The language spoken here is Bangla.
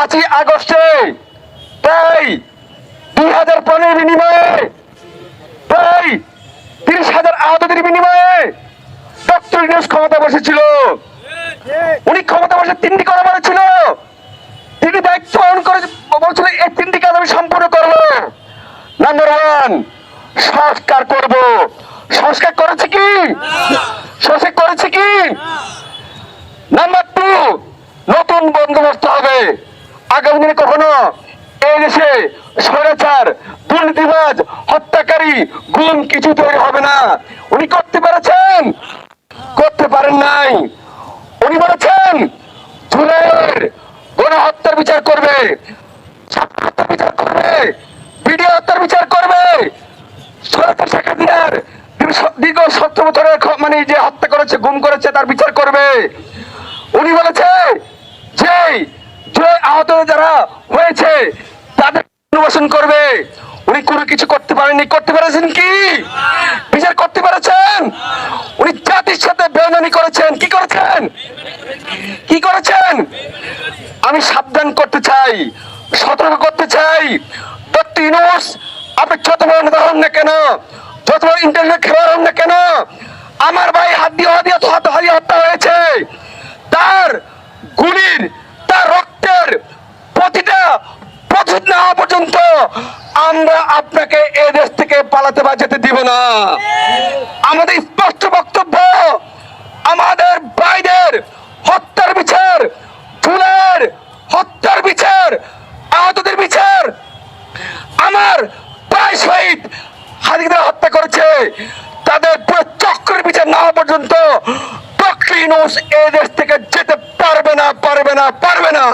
পাঁচই আগস্টে প্রায় দুই হাজার প্রাণের বিনিময়ে প্রায় তিরিশ হাজার আহতদের বিনিময়ে ডক্টর ইউনুস ক্ষমতা বসেছিল। উনি ক্ষমতা বসে তিনটি কথা বলেছিল। তিনি দায়িত্ব পালন করে বলছিল এই তিনটি কাজ আমি সম্পূর্ণ করব। নাম্বার ওয়ান সংস্কার করব। সংস্কার করেছে কি? সংস্কার করেছে কি? নাম্বার আগামী দিনে কখনো এই দেশে স্বৈরাচার, দুর্নীতিবাজ, হত্যাকারী গুম কিছু তৈরি হবে না। উনি করতে পেরেছেন, করতে পারেন নাই। উনি বলেছেন, জুলাইয়ের গণহত্যার বিচার করবে বিচার করবে ভিডিও হত্যার বিচার করবে। সরকার শেখ হাসিনার দীর্ঘ সত্তর বছরের মানে যে হত্যা করেছে, গুম করেছে, তার বিচার করবে। উনি বলেছে যে আহত যারা হয়েছে, তাদের পুনর্বাসন করবে। উনি কোনো কিছু করতে পারেননি। করতে পেরেছেন কি? বিচার করতে পেরেছেন? উনি জাতির সাথে বেমানি করেছেন। কি করেছেন? কি করেছেন? আমি সাবধান করতে চাই, সতর্ক করতে চাই। ডক্টর ইউনুস, আপনি যত বড় নেতা হন না কেন, যত বড় ইন্টারনেট খেলোয়াড় হন না কেন, আমার ভাই হাত দিয়ে হাত দিয়ে হাত হারিয়ে হত্যা হয়েছে, তার গুলির না পর্যন্ত আমরা আপনাকে এ দেশ থেকে পালাতে বা যেতে দিব না। আমাদের স্পষ্ট বক্তব্য, আমাদের বাইদের হত্যার বিচার ফুলের হত্যার বিচার, আহতদের বিচার। আমার প্রায় শহীদ হাজিদের হত্যা করেছে, তাদের পুরো চক্রের বিচার না হওয়া পর্যন্ত দক্ষিণ এ দেশ থেকে যেতে পারবে না পারবে না পারবে না।